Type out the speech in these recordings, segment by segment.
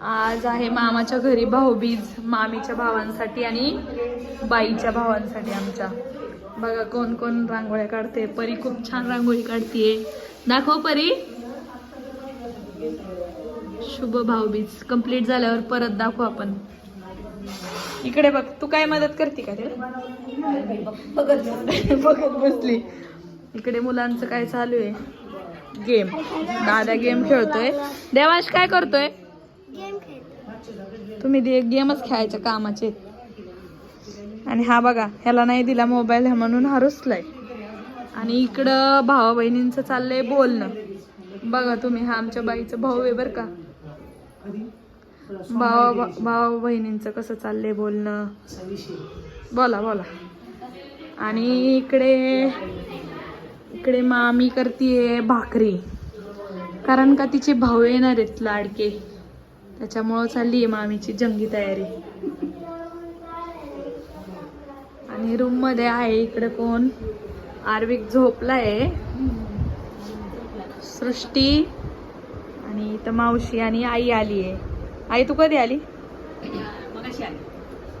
आज आहे मामाच्या घरी भाऊबीज मामीच्या भावांसाठी आणि बाईच्या भावांसाठी आमच्या. बघा कोण कोण रांगोळ्या काढते. परी खूप छान रांगोळी काढतीये. दाखव परी. शुभ भाऊबीज. कंप्लीट झाल्यावर परत दाखवू आपण. इकडे बघ तू काय मदत करते का बघत बघत बसली. इकडे मुलांचं काय चालू आहे? गेम दादा गेम खेळतोय. देवांश काय करतोय? तुम्ही ते गेमच खेळायच्या कामाचे. आणि हा बघा ह्याला नाही दिला मोबाईल ह्या म्हणून हा रुसलाय. आणि इकडं भावा बहिणींचं चाललंय बोलणं. बघा तुम्ही हा आमच्या बाईचं भाऊ आहे बरं का. भावा भावा बहिणींचं कसं चाललंय बोलणं. बोला बोला. आणि इकडे इकडे मामी करतीये भाकरी. कारण का तिचे भाऊ येणार आहेत लाडके. त्याच्यामुळं चालली आहे मामीची जंगी तयारी. आणि रूममध्ये आहे इकडे कोण? आर्विक झोपलाय. सृष्टी आणि इथं मावशी आणि आई आली आहे आई तू कधी आली?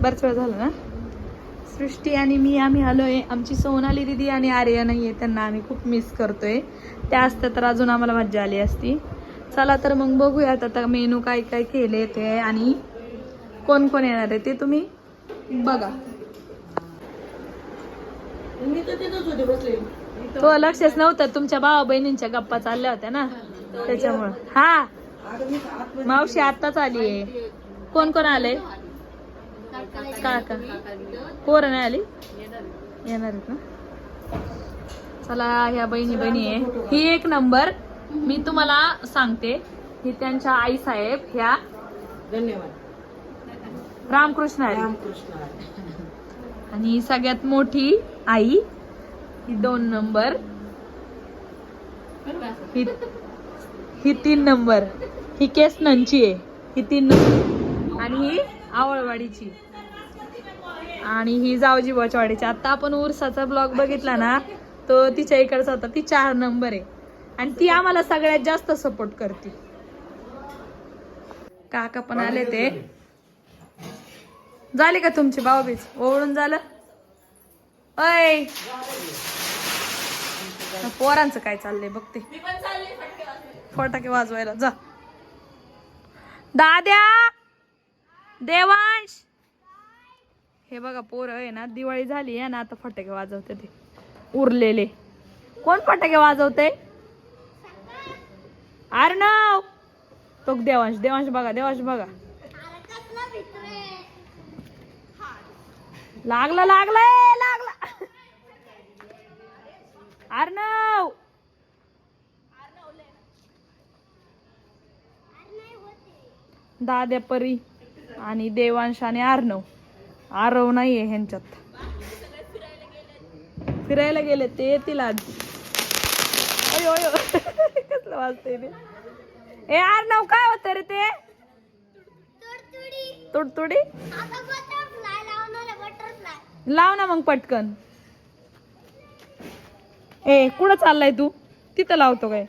बराच वेळ झाला ना? सृष्टी आणि मी आम्ही आलोय. आमची सोनाली दिदी आणि आर्या नाहीये त्यांना आम्ही खूप मिस करतोय. त्या असत्या तर अजून आम्हाला मज्जा आली असती. चला तर मग बघूयात आता मेनू काय काय केले ते आणि कोण कोण येणार आहे ते तुम्ही बघा. तो लक्षच नव्हतं. तुमच्या भावा बहिणींच्या गप्पा चालल्या होत्या ना. त्याच्यामुळं. हा. मावशी आत्ताच आली आहे. कोण कोण आले काका. पोरं नाही आली? येणार आहेत ना. चला ह्या बहिणी बहिणी आहे. ही एक नंबर. मी तुम्हाला सांगते ही त्यांच्या आई साहेब ह्या धन्यवाद. रामकृष्ण रामकृष्ण आणि सगळ्यात मोठी आई ही दोन नंबर. ही ही तीन नंबर. ही केस नंची आहे. ही तीन नंबर. आणि ही आवळवाडीची. आणि ही जावजी बचवाडीची. आता आपण उरसाचा ब्लॉग बघितला ना तो तिच्या इकडचा होता. ती चार नंबर आहे. आणि ती आम्हाला सगळ्यात जास्त सपोर्ट करते. काका पण आले ते. झाले का तुमची भाऊबीज? ओवळून झालं? अय! पोरांचं काय चाललंय बघते. फटाके वाजवायला जा. दाद्या! देवांश! हे बघा पोर आहे ना दिवाळी झाली आहे ना आता फटाके वाजवते ते. उरलेले. कोण फटाके वाजवते? अर्णव तो देवांश देवांश बघा देवांश बघा. लागला लागलाय लागला. अर्णव दाद्या परी आणि देवांश आणि अर्णव आरव नाहीये ह्यांच्यात. फिरायला गेले ते येतील आज अयो अयो. कसलं वाजतंय ते? ए अर्णव काय होतं रे ते? तुडतुडी. लाव ना मग पटकन. ए कुठं चाललाय तू? तिथं लावतो काय?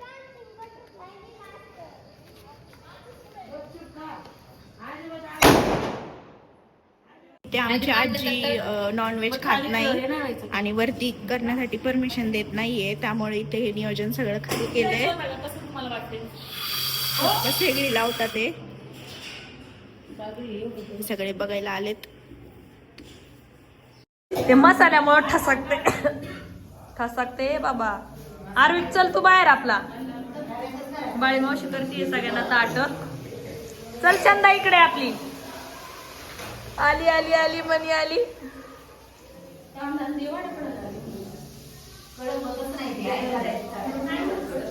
आमची आजी नॉनव्हेज खात नाही आणि वरती करण्यासाठी परमिशन देत नाहीये त्यामुळे इथे हे नियोजन सगळं खाली केलंय. शेगडी लावतात ते? सगळे बघायला आलेत. ते मसाल्यामुळे ठसकते. ठसकते बाबा. आरविक चल तू बाहेर आपला. बाळी मावशी करते सगळ्यांना ताट. चल चंदा इकडे आपली. आली आली आली मनी आली.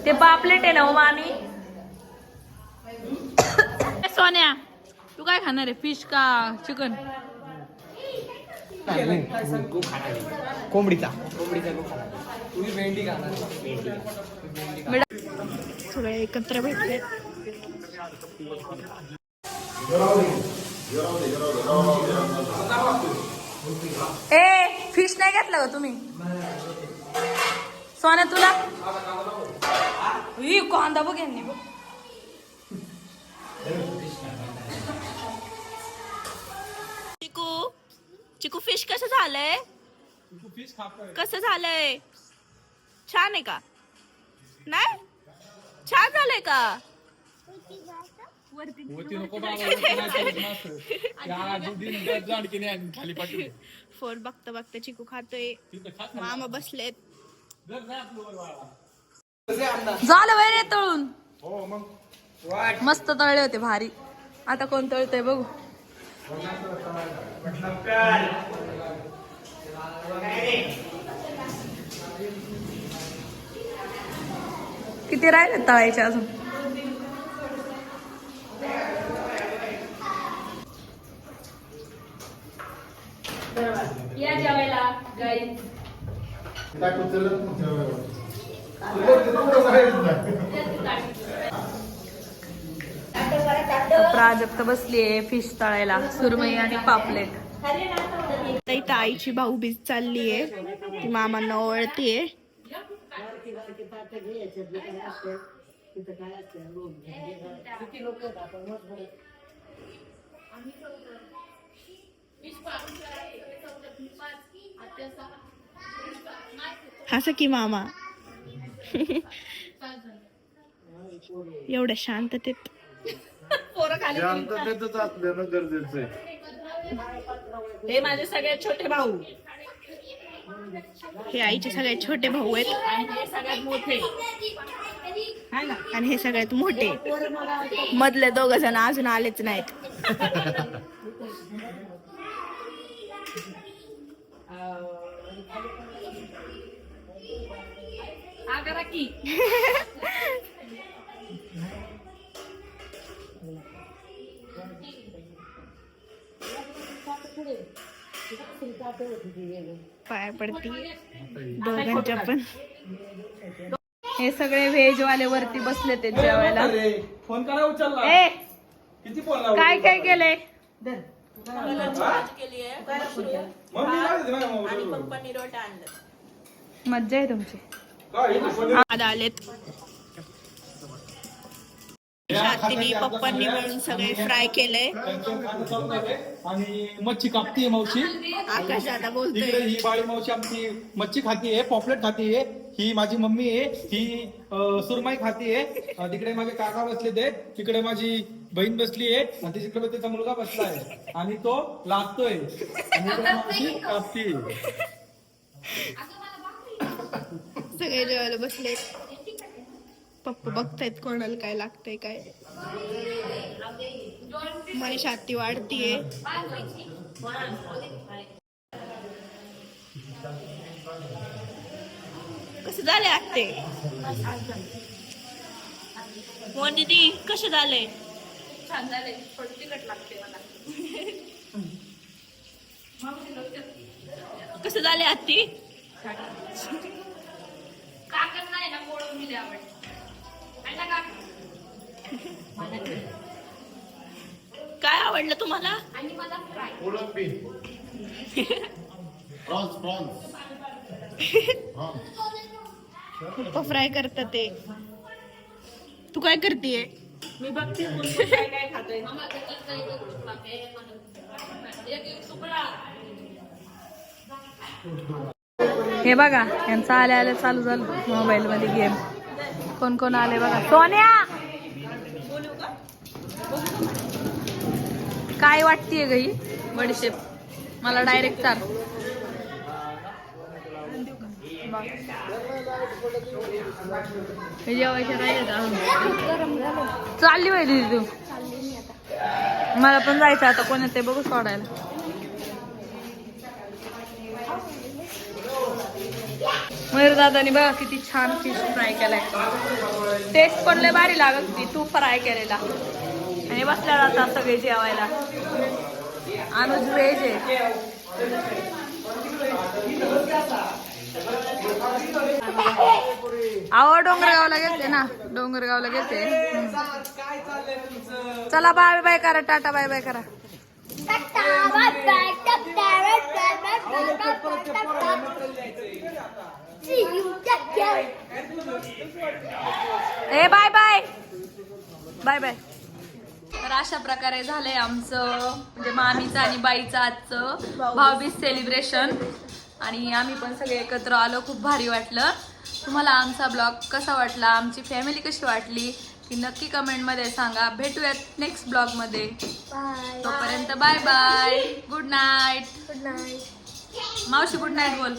ते पापलेट आहे ना हो मामी? सोन्या तू काय खाणार आहे? फिश का चिकन? कोंबडीचा. सगळे एकत्र भेटले. ए फ़िश नहीं घेतला ग तुम्ही. सोन्या तुला? ही कांदा बघ यांनी. चिकू चिकू फ़िश कसं झालंय? छान है का? नहीं? छान का? नको वरती आणि खाली पाठवली फोन बघता बघता चिकू खातोय. मामा बसलेत. झालं वैर तळून. हो मग. मस्त तळले होते भारी. आता कोण तळतंय बघू. किती राहिले तळायचे अजून? या जेवायला गाई प्राजक्त बसलीये फिश तळायला सुरमई आणि पापलेट. इथं आईची भाऊबीज चाललीये. ती मामांना ओळखतीये. हस की मामा. एवढ्या शांततेत. शांततेतच असल्यानं गरजेचं आहे. हे माझे सगळ्यात छोटे भाऊ. हे आईचे सगळ्यात छोटे भाऊ आहेत. आणि हे सगळ्यात मोठे. आणि हे सगळ्यात मोठे. मधले दोघ जण अजून आलेच नाहीत. करा की पाया पडती. दोघांच्या पण. हे सगळे व्हेज वाले वरती बसले ते जेवायला. फोन करा उचलला? काय काय केलंय? मज्जा आहे तुमची आता आलेत शांतीने पप्पांनी मिळून सगळे फ्राय आहे. आणि मच्छी कापतीये मावशी आकाश दादा इकडे बोलतोय ही बाळी मावशी आमची मच्छी खातीये पॉपलेट खातीये ही माझी मम्मी आहे ही सुरमई खातीये अं, तिकडे माझे काका बसले ते तिकडे माझी बहीण बसली आहे आणि तिकडे त्याचा मुलगा बसला आहे. आणि तो लाजतोय. आणि इकडे मावशी कापतीये. सगळे जेवायला बसले पप्पा बघतायत कोणाला काय लागतंय काय मनीषा आत्ती वाढतीये. कसं झाले आत्ते? मोहन दीदी कसे झाले? छान झाले. थोडी तिखट लागते मला. कसं झाले आत्ती? काकच नाही ना दिले आवड. ना काय आवडलं तुम्हाला? आणि मला फ्राय. कोलंबी प्रॉन्स प्रॉन्स पप्पा फ्राय करतात ते. तू काय करतेय? मी बघते. कोण कोण काय काय खातोय. हे बघा यांचं आल्या आल्या चालू झालं मोबाईल मध्ये गेम. कोण कोण आले बघा. सोन्या! काय वाटतीये गई बडीशेप. मला डायरेक्ट चाल. हे जेवायचे चालली पाहिजे तू. मला पण जायचं आता कोण ते बघू सोडायला. मयूर दादानी बघा किती छान फिश फ्राय केलाय. टेस्ट पण लय भारी लागत होती तू फ्राय केलेला. आणि बसल्या जातात सगळे जेवायला. अनुज व्हेज आहे. अहो डोंगरगावला गेलते ना. डोंगरगावला गेलते. चला बाय बाय करा टाटा बाय बाय करा. ए बाय बाय. Bye bye. तर अशा प्रकारे झालंय आमचं म्हणजे मामीचं आणि बाईचं आजचं भाऊबीज सेलिब्रेशन आणि आम्ही पण सगळे एकत्र आलो. खूप भारी वाटलं. तुम्हाला आमचा ब्लॉग कसा वाटला? आमची फॅमिली कशी वाटली? ती नक्की कमेंटमध्ये सांगा. भेटूयात नेक्स्ट ब्लॉगमध्ये. तोपर्यंत bye bye good night good night मावशी गुड नाईट बोल.